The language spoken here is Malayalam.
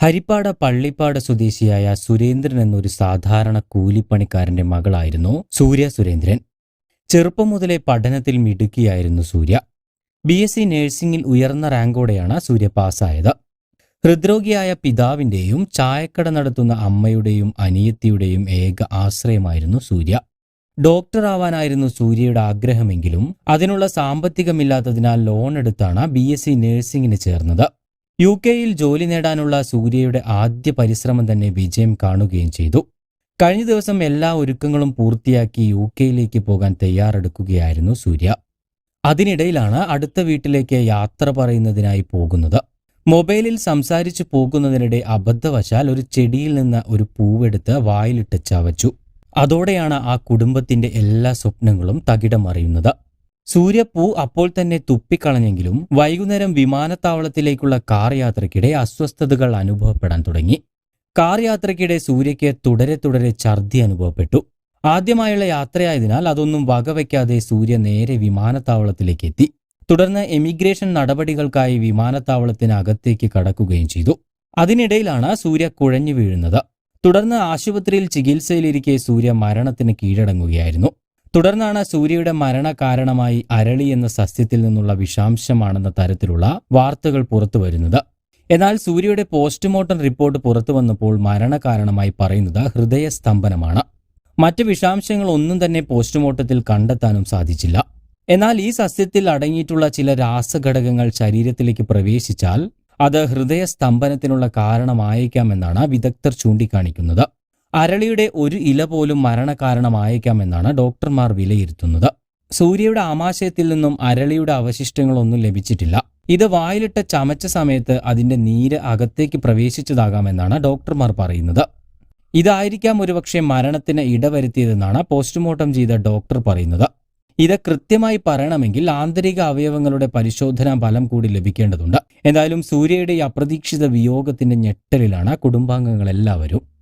ഹരിപ്പാട് പള്ളിപ്പാട് സ്വദേശിയായ സുരേന്ദ്രൻ എന്നൊരു സാധാരണ കൂലിപ്പണിക്കാരന്റെ മകളായിരുന്നു സൂര്യ സുരേന്ദ്രൻ. ചെറുപ്പം മുതലേ പഠനത്തിൽ മിടുക്കിയായിരുന്നു സൂര്യ. ബി എസ് സി നഴ്സിംഗിൽ ഉയർന്ന റാങ്കോടെയാണ് സൂര്യ പാസ്സായത്. ഹൃദ്രോഗിയായ പിതാവിന്റെയും ചായക്കട നടത്തുന്ന അമ്മയുടെയും അനിയത്തിയുടെയും ഏക ആശ്രയമായിരുന്നു സൂര്യ. ഡോക്ടർ ആവാനായിരുന്നു സൂര്യയുടെ ആഗ്രഹമെങ്കിലും അതിനുള്ള സാമ്പത്തികമില്ലാത്തതിനാൽ ലോൺ എടുത്താണ് ബി എസ് സി നഴ്സിംഗിന് ചേർന്നത്. യു കെയിൽ ജോലി നേടാനുള്ള സൂര്യയുടെ ആദ്യ പരിശ്രമം തന്നെ വിജയം കാണുകയും ചെയ്തു. കഴിഞ്ഞ ദിവസം എല്ലാ ഒരുക്കങ്ങളും പൂർത്തിയാക്കി യു കെയിലേക്ക് പോകാൻ തയ്യാറെടുക്കുകയായിരുന്നു സൂര്യ. അതിനിടയിലാണ് അടുത്ത വീട്ടിലേക്ക് യാത്ര പറയുന്നതിനായി പോകുന്നത്. മൊബൈലിൽ സംസാരിച്ചു പോകുന്നതിനിടെ അബദ്ധവശാൽ ഒരു ചെടിയിൽ നിന്ന് ഒരു പൂവെടുത്ത് വായിലിട്ട് ചവച്ചു. അതോടെയാണ് ആ കുടുംബത്തിന്റെ എല്ലാ സ്വപ്നങ്ങളും തകിടം മറിയുന്നത് സൂര്യ പൂ അപ്പോൾ തന്നെ തുപ്പിക്കളഞ്ഞെങ്കിലും വൈകുന്നേരം വിമാനത്താവളത്തിലേക്കുള്ള കാർ യാത്രയ്ക്കിടെ അസ്വസ്ഥതകൾ അനുഭവപ്പെടാൻ തുടങ്ങി. കാർ യാത്രയ്ക്കിടെ സൂര്യയ്ക്ക് തുടരെ തുടരെ ഛർദി അനുഭവപ്പെട്ടു. ആദ്യമായുള്ള യാത്രയായതിനാൽ അതൊന്നും വകവയ്ക്കാതെ സൂര്യ നേരെ വിമാനത്താവളത്തിലേക്ക് എത്തി തുടർന്ന് എമിഗ്രേഷൻ നടപടികൾക്കായി വിമാനത്താവളത്തിനകത്തേക്ക് കടക്കുകയും ചെയ്തു. അതിനിടയിലാണ് സൂര്യ കുഴഞ്ഞു വീഴുന്നത്. തുടർന്ന് ആശുപത്രിയിൽ ചികിത്സയിലിരിക്കെ സൂര്യ മരണത്തിന് കീഴടങ്ങുകയായിരുന്നു. തുടർന്നാണ് സൂര്യയുടെ മരണ കാരണമായി അരളി എന്ന സസ്യത്തിൽ നിന്നുള്ള വിഷാംശമാണെന്ന തരത്തിലുള്ള വാർത്തകൾ പുറത്തു വരുന്നത്. എന്നാൽ സൂര്യയുടെ പോസ്റ്റ്മോർട്ടം റിപ്പോർട്ട് പുറത്തു വന്നപ്പോൾ മരണ കാരണമായി പറയുന്നത് ഹൃദയസ്തംഭനമാണ്. മറ്റ് വിഷാംശങ്ങൾ ഒന്നും തന്നെ പോസ്റ്റ്മോർട്ടത്തിൽ കണ്ടെത്താനും സാധിച്ചില്ല. എന്നാൽ ഈ സസ്യത്തിൽ അടങ്ങിയിട്ടുള്ള ചില രാസഘടകങ്ങൾ ശരീരത്തിലേക്ക് പ്രവേശിച്ചാൽ അത് ഹൃദയസ്തംഭനത്തിനുള്ള കാരണമായേക്കാമെന്നാണ് വിദഗ്ധർ ചൂണ്ടിക്കാണിക്കുന്നത്. അരളിയുടെ ഒരു ഇല പോലും മരണകാരണമായേക്കാമെന്നാണ് ഡോക്ടർമാർ വിലയിരുത്തുന്നത്. സൂര്യയുടെ ആമാശയത്തിൽ നിന്നും അരളിയുടെ അവശിഷ്ടങ്ങളൊന്നും ലഭിച്ചിട്ടില്ല. ഇത് വായിലിട്ട് ചമച്ച സമയത്ത് അതിന്റെ നീര് അകത്തേക്ക് പ്രവേശിച്ചതാകാമെന്നാണ് ഡോക്ടർമാർ പറയുന്നത്. ഇതായിരിക്കാം ഒരുപക്ഷെ മരണത്തിന് ഇടവരുത്തിയതെന്നാണ് പോസ്റ്റ്മോർട്ടം ചെയ്ത ഡോക്ടർ പറയുന്നത്. ഇത് കൃത്യമായി പറയണമെങ്കിൽ ആന്തരിക അവയവങ്ങളുടെ പരിശോധനാ ഫലം കൂടി ലഭിക്കേണ്ടതുണ്ട്. എന്തായാലും സൂര്യയുടെ അപ്രതീക്ഷിത വിയോഗത്തിന്റെ ഞെട്ടലിലാണ് കുടുംബാംഗങ്ങൾ എല്ലാവരും